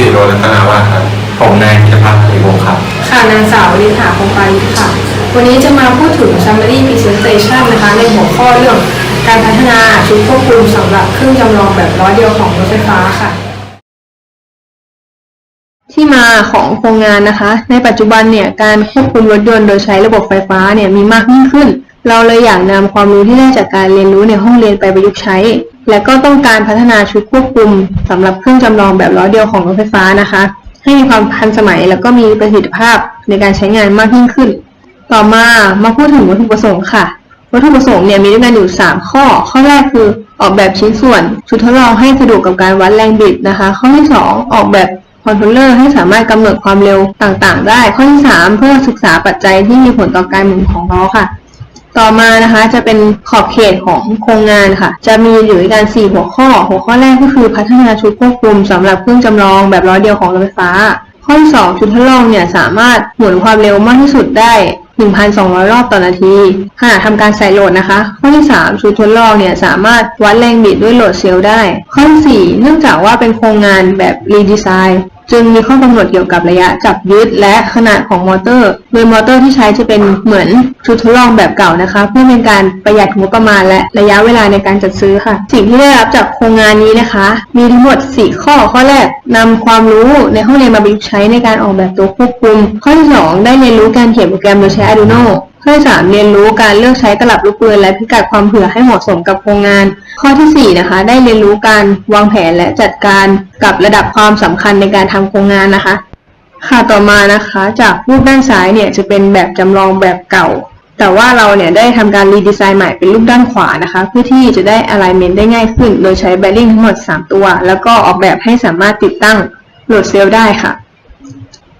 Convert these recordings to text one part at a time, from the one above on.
สิโรรัตนาวาสครับผมนายธีรพัฒน์หริวงศ์ครับ ค่ะนางสาวลิถาคงปานิชค่ะ วันนี้จะมาพูดถึง summary presentation นะคะ ในหัวข้อเรื่องการพัฒนาชุดควบคุมสำหรับเครื่องจำลองแบบล้อเดียวของรถไฟฟ้าค่ะ ที่มาของโครงงานนะคะ ในปัจจุบันเนี่ยการควบคุมรถยนต์โดยใช้ระบบไฟฟ้าเนี่ยมีมากยิ่งขึ้น เราเลยอยากนำความรู้ที่ได้จากการเรียนรู้ในห้องเรียนไปประยุกต์ใช้ และก็ต้องการพัฒนาชุดควบคุมสำหรับเครื่องจำลองแบบล้อเดียวของรถไฟฟ้านะคะ ให้มีความทันสมัยแล้วก็มีประสิทธิภาพในการใช้งานมากยิ่งขึ้น ต่อมามาพูดถึงวัตถุประสงค์ค่ะ วัตถุประสงค์เนี่ยมีด้วยกันอยู่ 3 ข้อ ข้อแรกคือออกแบบชิ้นส่วนชุดทดลองให้สะดวกกับการวัดแรงบิดนะคะ ข้อที่ 2 ออกแบบคอนโทรลเลอร์ให้สามารถกำหนดความเร็วต่างๆ ได้ ข้อที่ 3 เพื่อศึกษาปัจจัยที่มีผลต่อการหมุนของล้อค่ะ ต่อมานะคะจะเป็นขอบเขตของโครงงานค่ะ จะมีอยู่ด้วยกัน4หัวข้อ หัวข้อแรกก็คือพัฒนาชุดควบคุมสำหรับเครื่องจำลองแบบล้อเดียวของรถไฟฟ้า ข้อที่2ชุดทดลองเนี่ยสามารถหมุนความเร็วมากที่สุดได้ 1,200 รอบต่อนาทีขณะทำการใส่โหลดนะคะ ข้อที่ 3 ชุดทดลองเนี่ยสามารถวัดแรงบิดด้วยโหลดเซลล์ได้ ข้อที่4เนื่องจากว่าเป็นโครงงานแบบรีดีไซน์ จึงมีข้อกำหนดเกี่ยวกับระยะจับยึดและขนาดของมอเตอร์ โดยมอเตอร์ที่ใช้จะเป็นเหมือนชุดทดลองแบบเก่านะคะ เพื่อเป็นการประหยัดงบประมาณและระยะเวลาในการจัดซื้อค่ะ สิ่งที่ได้รับจากโครงงานนี้นะคะ มีทั้งหมด 4 ข้อ ข้อแรกนำความรู้ในห้องเรียนมาประยุกต์ใช้ในการออกแบบตัวควบคุม ข้อที่ 2 ได้เรียนรู้การเขียนโปรแกรมโดยใช้ Arduino ข้อที่สามเรียนรู้การเลือกใช้ตลับลูกปืนและพิกัดความเผื่อให้เหมาะสมกับโครงงาน ข้อที่สี่นะคะ ได้เรียนรู้การวางแผนและจัดการกับระดับความสำคัญในการทำโครงงานนะคะ ค่ะต่อมานะคะ จากรูปด้านซ้ายเนี่ยจะเป็นแบบจำลองแบบเก่า แต่ว่าเราเนี่ยได้ทำการรีดีไซน์ใหม่เป็นรูปด้านขวานะคะ เพื่อที่จะได้ alignment ได้ง่ายขึ้น โดยใช้ bearing ทั้งหมด 3 ตัว แล้วก็ออกแบบให้สามารถติดตั้งโหลดเซลล์ได้ค่ะ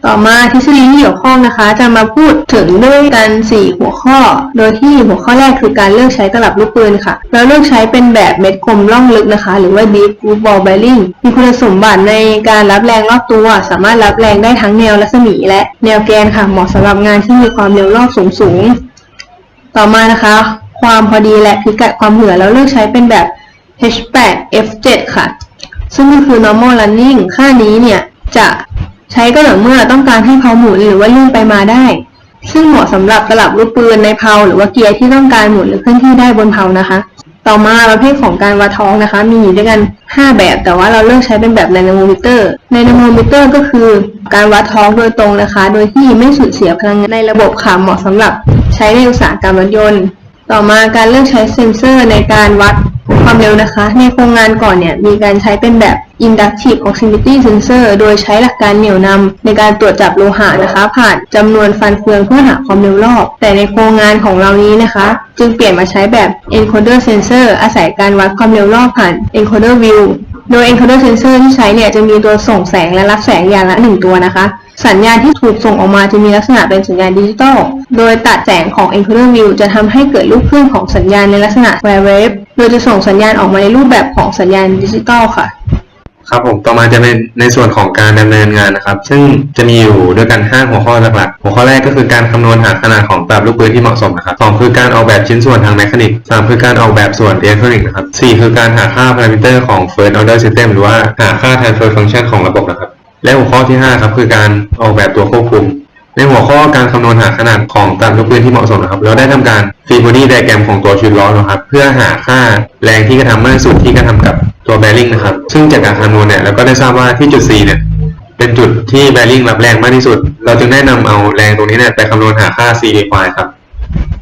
ต่อมาทฤษฎีที่เกี่ยวข้องนะคะจะมาพูดถึงด้วยกัน 4 หัวข้อ โดยที่หัวข้อแรกคือการเลือกใช้ตลับลูกปืนค่ะ เราเลือกใช้เป็นแบบเม็ดคมร่องลึกนะคะ หรือว่า deep groove ball bearing มีคุณสมบัติในการรับแรงรอบตัว สามารถรับแรงได้ทั้งแนวรัศมี และแนวแกนค่ะ เหมาะสำหรับงานที่มีความเร็วรอบสูงสูงต่อมานะคะ ความพอดีและพิกัดความเผื่อเราเลือกใช้เป็นแบบ H8 F7 ค่ะ ซึ่งก็คือ normal running ค่านี้เนี่ยจะ ใช้ก็ต่อเมื่อต้องการให้เขาหมุนหรือว่าลื่นไปมาได้ ซึ่งเหมาะสำหรับตลับลูกปืนในเพาหรือว่าเกียร์ที่ต้องการหมุนหรือเคลื่อนที่ได้บนเพานะคะ ต่อมาประเภทของการวัดท้องนะคะ มีอยู่ด้วยกัน 5 แบบ แต่ว่าเราเลือกใช้เป็นแบบไดนาโมมิเตอร์ไดนาโมมิเตอร์ก็คือ การวัดท้องโดยตรงนะคะ โดยที่ไม่สูญเสียพลังงานในระบบค่ะเหมาะสำหรับใช้ในอุตสาหกรรมรถยนต์ต่อมาการเลือกใช้เซ็นเซอร์ในการวัดความเร็วนะคะ ในโครงงานก่อนเนี่ยมีการใช้เป็นแบบ inductive proximity sensor โดยใช้หลักการเหนี่ยวนำในการตรวจจับโลหะนะคะ ผ่านจำนวนฟันเฟืองเพื่อหาความเร็วรอบ แต่ในโครงงานของเรานี้นะคะ จึงเปลี่ยนมาใช้แบบ encoder sensor อาศัยการวัดความเร็วรอบผ่าน encoder view โดย encoder sensor ที่ใช้เนี่ยจะมีตัวส่งแสงและรับแสงอย่างละหนึ่งตัวนะคะ สัญญาณที่ถูกส่งออกมาจะมีลักษณะเป็นสัญญาณดิจิตอล โดยตัดแสงของ encoder view จะทำให้เกิดรูปคลื่นของสัญญาณในลักษณะ square wave โดยจะส่งสัญญาณออกมาในรูปแบบของสัญญาณดิจิตอลค่ะ ครับผมต่อมาจะเป็นในส่วนของการดำเนินงานนะครับ ซึ่งจะมีอยู่ด้วยกัน 5 หัวข้อหลักๆหัวข้อแรกก็คือการคำนวณหาขนาดของตลับลูกปืนที่เหมาะสมนะครับสองคือการออกแบบชิ้นส่วนทางแมคานิกสามคือการออกแบบส่วนอิเล็กทรอนิกส์นะครับสี่คือการหาค่าพารามิเตอร์ของ first order system หรือว่าหาค่า transfer function ของระบบนะครับ และหัวข้อที่ 5 ครับคือการออกแบบตัวควบคุมในหัวข้อการคำนวณหาขนาดของตับลูกปืนที่เหมาะสมนะครับ เราได้ทำการฟีบอดี้ไดแกรมของตัวชุดล้อนะครับ เพื่อหาค่าแรงที่กระทำมากที่สุดที่กระทำกับ ตัวแบริ่งนะครับ ซึ่งจากการคำนวณเนี่ยเราก็ได้ทราบว่าที่จุด C เนี่ยเป็นจุดที่แบริ่งรับแรงมากที่สุด เราจึงได้นำเอาแรงตรงนี้เนี่ยไปคำนวณหาค่า C require ครับ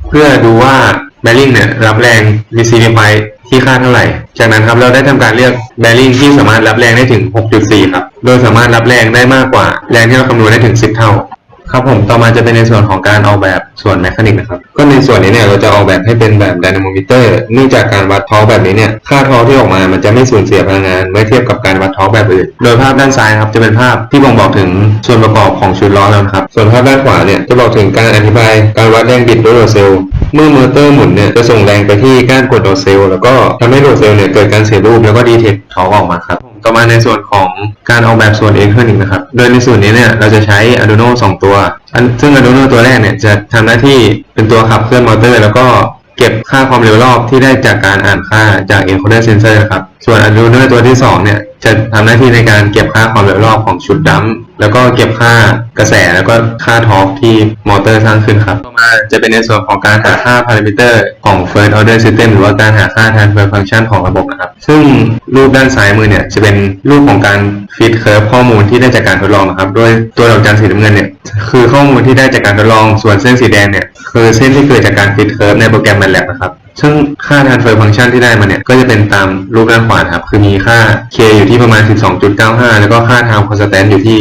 เพื่อดูว่าแบริ่งเนี่ยรับแรงมี C require ที่ค่าเท่าไหร่ จากนั้นครับเราได้ทำการเลือกแบริ่งที่สามารถรับแรงได้ถึง 6.4 ครับ โดยสามารถรับแรงได้มากกว่าแรงที่เราคำนวณได้ถึง 10 เท่า ครับผมต่อมาจะเป็นในส่วนของการออกแบบส่วนแมคานิกนะครับก็ในส่วนนี้เนี่ยเราจะออกแบบให้เป็นแบบไดนาโมมิเตอร์เนื่องจากการวัดทอแบบนี้เนี่ยค่าทอที่ออกมามันจะไม่สูญเสียพลังงานเมื่อเทียบกับการวัดทอแบบอื่นโดยภาพด้านซ้ายครับจะเป็นภาพที่บ่งบอกถึงส่วนประกอบของชุดล้อแล้วนะครับส่วนภาพด้านขวาเนี่ยจะบอกถึงการอธิบายการวัดแรงบิดด้วยโรเซลล์เมื่อมอเตอร์หมุนเนี่ยจะส่งแรงไปที่ก้านกดโรเซลล์แล้วก็ทำให้โรเซลล์เนี่ยเกิดการเสียรูปแล้วก็ดีเทคทอออกมาครับ ต่อมาในส่วนของการออกแบบส่วนอิเล็กทรอนิกส์นะครับ โดยในส่วนนี้เนี่ยเราจะใช้ Arduino 2 ตัว ซึ่ง Arduino ตัวแรกเนี่ยจะทำหน้าที่เป็นตัวขับเคลื่อนมอเตอร์ แล้วก็เก็บค่าความเร็วรอบที่ได้จากการอ่านค่าจาก encoder sensor นะครับ ส่วน Arduino ตัวที่2เนี่ยจะทำหน้าที่ในการเก็บค่าความเร็วรอบของชุดดัม แล้วก็เก็บค่ากระแสแล้วก็ค่าทอร์กที่มอเตอร์สร้างขึ้นครับต่อมาจะเป็นในส่วนของการหาค่าพารามิเตอร์ของ First Order System หรือว่าการหาค่า Transfer Function ของระบบนะครับ ซึ่งรูปด้านซ้ายมือเนี่ยจะเป็นรูปของการฟีดเคอร์ฟข้อมูลที่ได้จากการทดลองนะครับโดยตัวดอกจันสีน้ำเงินเนี่ยคือข้อมูลที่ได้จากการทดลองส่วนเส้นสีแดงเนี่ยคือเส้นที่เกิดจากการฟีดเคอร์ฟในโปรแกรม MATLAB นะครับ ซึ่งค่า transfer function ที่ได้มาเนี่ย ก็จะเป็นตามรูปด้านขวาครับ คือมีค่า k อยู่ที่ประมาณ 12.95 แล้วก็ค่า time constant อยู่ที่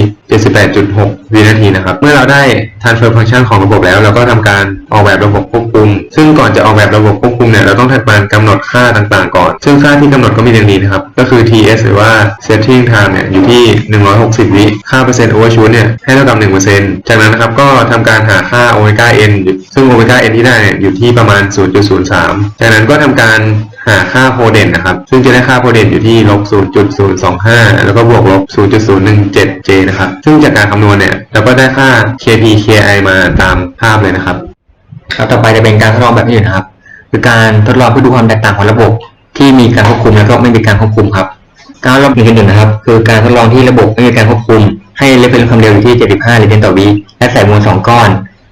78.6 วินาทีนะครับ เมื่อเราได้ transfer function ของระบบแล้ว เราก็ทำการออกแบบระบบควบคุม ซึ่งก่อนจะออกแบบระบบควบคุมเนี่ย เราต้องทำการกำหนดค่าต่างๆ ก่อน ซึ่งค่าที่กำหนดก็มีดังนี้นะครับ ก็คือ ts หรือว่า setting time เนี่ย อยู่ที่ 160 วิ ค่าเปอร์เซ็นต์ overshoot เนี่ย ให้เท่ากับ 1%จากนั้นนะครับ ก็ทำการหาค่า omega n ซึ่ง omega n ที่ได้เนี่ยอยู่ที่ประมาณ 0.03จากนั้นก็ทำการหาค่าโพเดนนะครับ ซึ่งจะได้ค่าโพเดนอยู่ที่ลบ0.025 แล้วก็บวกลบ 0.017j นะครับ ซึ่งจากการคำนวณเนี่ยเราก็ได้ค่า kp ki มาตามภาพเลยนะครับ ครับต่อไปจะเป็นการทดลองแบบอื่นะครับ คือการทดลองเพื่อดูความแตกต่างของระบบที่มีการควบคุมแล้วก็ไม่มีการควบคุมครับการทดลองหนึ่งหนึ่งนะครับ คือการทดลองที่ระบบไม่มีการควบคุม ให้เลเวลความเร็วอยู่ที่ 75ลิตรต่อวิและใส่มวล2ก้อน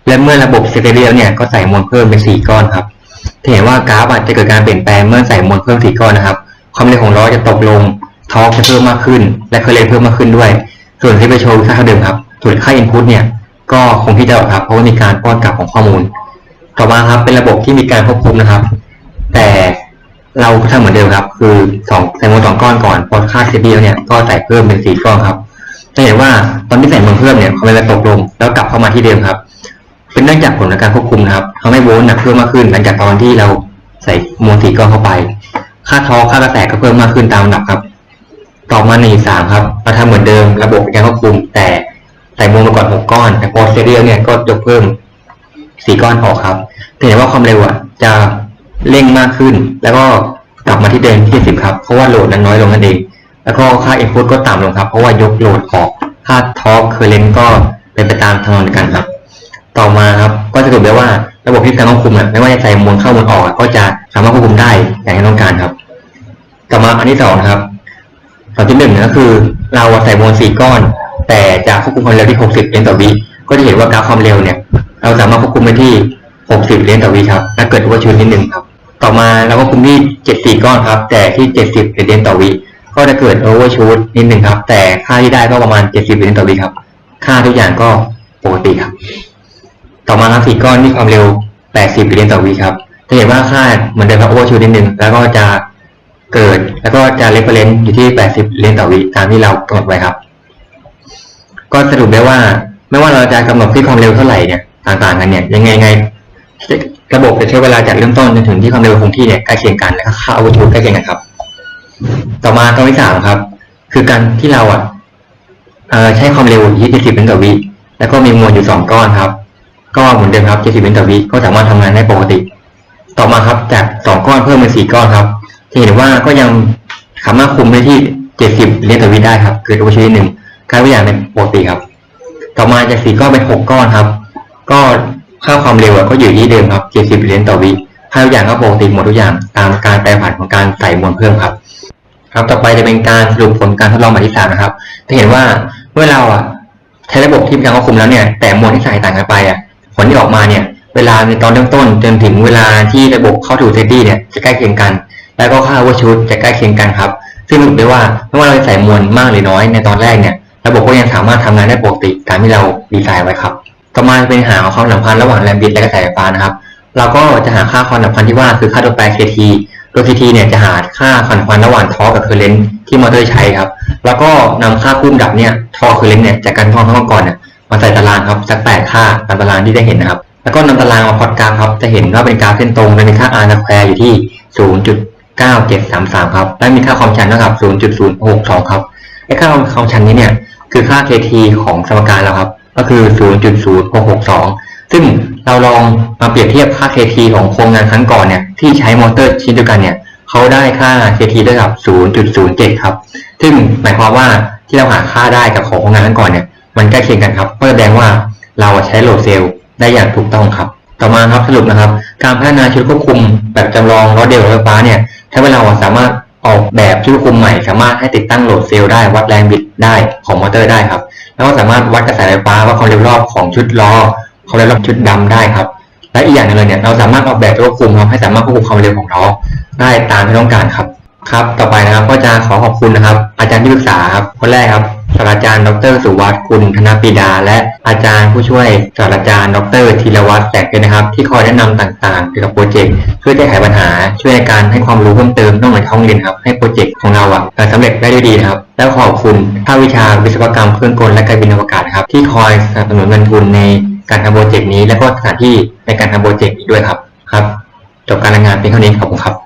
และเมื่อระบบเซตเรียลเนี่ยก็ใส่มวลเพิ่มเป็น 4 ก้อนครับ จะเห็นว่ากราฟอาจจะเกิดการเปลี่ยนแปลงเมื่อใส่มวลเพิ่ม4ก้อนนะครับ ความเร็วของล้อจะตกลงทอร์กจะเพิ่มมากขึ้น และเคอร์เรนต์เพิ่มมากขึ้นด้วย ส่วนที่ไปโชว์ค่าเดิมครับส่วนค่า input เนี่ยก็คงที่จะครับเพราะว่ามีการป้อนกลับของข้อมูล ต่อมาครับเป็นระบบที่มีการควบคุมนะครับ แต่เราทำเหมือนเดิมครับ คือสองใส่มวลสองก้อนก่อนพอค่า CPU เนี่ยก็ใส่เพิ่มเป็นสี่ก้อนครับจะเห็นว่าตอนที่ใส่มวลเพิ่มเนี่ยความเร็วตกลง แล้วกลับเข้ามาที่เดิมครับ เป็นเนื่องจากผลของการควบคุมนะครับทำให้โวลต์นะเพิ่มมากขึ้น หลังจากตอนที่เราใส่มวลสี่ก้อนเข้าไป ค่าทอค่ากระแสก็เพิ่มมากขึ้นตามลำดับครับ ต่อมาหนึ่งสามครับเราทำเหมือนเดิมระบบการควบคุม แต่ใส่มวลมาก่อนหกก้อน แต่พอเซเรียลเนี่ยก็ยกเพิ่มสี่ก้อนออกครับจะเห็นว่าความเร็วอะจะเร่งมากขึ้น แล้วก็กลับมาที่เดิมที่สิบครับเพราะว่าโหลดนั้นน้อยลงนั่นเองแล้วก็ค่า input ก็ต่ำลงครับ เพราะว่ายกโหลดออก ค่าทอร์กเคอร์เรนต์ก็เป็นไปตามทางเดียวกันครับ ต่อมาครับก็จะสรุปได้ว่าระบบที่การควบคุมอะไม่ว่าจะใส่มวลเข้ามวลออกก็จะสามารถควบคุมได้อย่างที่ต้องการครับ ต่อมาอันที่สองนะครับตอนที่หนึ่งก็คือ เราใส่มวลสี่ก้อน แต่จะควบคุมความเร็วที่ 60เลนต่อวิก็จะเห็นว่ากราฟความเร็วเนี่ย เราสามารถควบคุมไปที่ 60เลนต่อวิครับถ้าเกิดว่าชูนิดหนึ่งครับ ต่อมาเราก็คุมที่74ก้อนครับ แต่ที่ 70เลนต่อวิก็จะเกิดโอเวอร์ชูดนิดหนึ่งครับ แต่ค่าที่ได้ก็ประมาณ 70เลนต่อวิครับ ค่าทุกอย่างก็ปกติครับ ต่อมาครับสี่ก้อนที่ความเร็ว 80เลนต่อวิครับจะเห็นว่าค่าเหมือนเดิมครับโอเวอร์ชูดนิดนึงแล้วก็จะเกิดแล้วก็จะเรฟเฟรนซ์อยู่ที่ 80เลนต่อวิตามที่เรากำหนดไว้ครับ ก็สรุปได้ว่าไม่ว่าเราจะกำหนดที่ความเร็วเท่าไหร่เนี่ยต่างๆกันเนี่ยยังไงไงระบบจะใช้เวลาจากเริ่มต้นจนถึงที่ความเร็วคงที่เนี่ยใกล้เคียงกันและค่าอาวุธใกล้เคียงกันครับ ต่อมาตัวที่สามครับ คือการที่เราอะใช้ความเร็วอยู่ที่70เมตรต่อวิแล้วก็มีมวลอยู่สองก้อนครับ ก็เหมือนเดิมครับ70เมตรต่อวิก็สามารถทำงานได้ปกติ ต่อมาครับจากสองก้อนเพิ่มเป็นสี่ก้อนครับจะเห็นว่าก็ยังสามารถคุมได้ที่ 70เลนต่อวิได้ครับเกิดอุบัติเหตุหนึ่งการวิทยาเป็นปกติครับ ต่อมาจากสี่ก้อนเป็นหกก้อนครับ ก็ค่าความเร็วก็อยู่ที่เดิมครับ70เลนต่อวิค่าทุกอย่างก็ปกติหมดทุกอย่างตามการแปรผันของการใส่มวลเพิ่มครับ ครับต่อไปจะเป็นการสรุปผลการทดลองแบบที่สามนะครับจะเห็นว่าเมื่อเราอะใช้ระบบที่มีการควบคุมแล้วเนี่ย แต่มวลที่ใส่ต่างกันไปอะ ผลที่ออกมาเนี่ย เวลาในตอนเริ่มต้นจนถึงเวลาที่ระบบเข้าถึงเซตตี้เนี่ยจะใกล้เคียงกัน แล้วก็ค่าวัชุดจะใกล้เคียงกันครับ ซึ่งสรุปได้ว่าไม่ว่าเราจะใส่มวลมากหรือน้อยในตอนแรกเนี่ย ระบบก็ยังสามารถทำงานได้ปกติตามที่เราดีไซน์ไว้ครับ ต่อมาเป็นหาความสัมพันธ์ระหว่างแรงบิดและกระแสไฟฟ้านะครับ เราก็จะหาค่าความสัมพันธ์ที่ว่าคือค่าตัวแปร kT โดย kT เนี่ยจะหาค่าความสัมพันธ์ระหว่างทอร์กกับเคอร์เรนต์ที่มอเตอร์ใช้ครับ แล้วก็นำค่าคุ้มดับเนี่ยทอร์กเคอร์เรนต์เนี่ยจากการทองทั้งก้อนเนี่ย มาใส่ตารางครับสักแปดค่าตามตารางที่ได้เห็นนะครับ แล้วก็นำตารางมาพอตกราฟครับ จะเห็นว่าเป็นกราฟเส้นตรงและมีค่า r สแควร์อยู่ที่ 0.9733 ครับ และมีค่าความชันเท่ากับ 0.062 ครับไอ้ค่าความชันนี้เนี่ยคือค่า kt ของสมการเราครับ ก็คือ 0.0662 ซึ่งเราลองมาเปรียบเทียบค่า kt ของโครงงานครั้งก่อนเนี่ยที่ใช้มอเตอร์ชิ้นเดียวกันเนี่ยเขาได้ค่า kt ได้กับ 0.07 ครับ ซึ่งหมายความว่าที่เราหาค่าได้กับของโครงงานครั้งก่อนเนี่ย มันใกล้เคียงกันครับก็แสดงว่าเราใช้โหลดเซลล์ได้อย่างถูกต้องครับ ต่อมาครับสรุปนะครับ การพัฒนาชุดควบคุมแบบจำลองรถเดลรถไฟฟ้าเนี่ยใช้เวลาสามารถออกแบบชุดควบคุมใหม่ สามารถให้ติดตั้งโหลดเซลล์ได้วัดแรงบิดได้ของมอเตอร์ได้ครับ แล้วก็สามารถวัดกระแสไฟฟ้าวัดความเร็วรอบของชุดล้อความเร็วรอบชุดดำได้ครับและอีกอย่างหนึงเลยเนี่ยเราสามารถออกแบบควบคุมครับให้สามารถควบคุมความเร็วของล้อได้ตามที่ต้องการครับ ครับ ต่อไปนะครับก็จะขอขอบคุณนะครับ อาจารย์ที่ปรึกษาครับคนแรกครับ ศาสตราจารย์ ดร สุวัสด์คุณธนปิดา และอาจารย์ผู้ช่วยศาสตราจารย์ ดรธีรวัตรแสกเพชรนะครับ ที่คอยแนะนำต่างๆเกี่ยวกับโปรเจกต์เพื่อแก้ไขปัญหา ช่วยในการให้ความรู้เพิ่มเติมนอกเหนือห้องเรียนครับให้โปรเจกต์ของเราอะสำเร็จได้ด้วยดีนะครับ แล้วขอบคุณภาควิชาวิศวกรรมเครื่องกลและการบินอวกาศครับที่คอยสนับสนุนเงินทุนในการทำโปรเจกต์นี้ และก็สถานที่ในการทำโปรเจกต์อีกด้วยครับครับจบการรายงานเพียงเท่านี้ขอบคุณครับ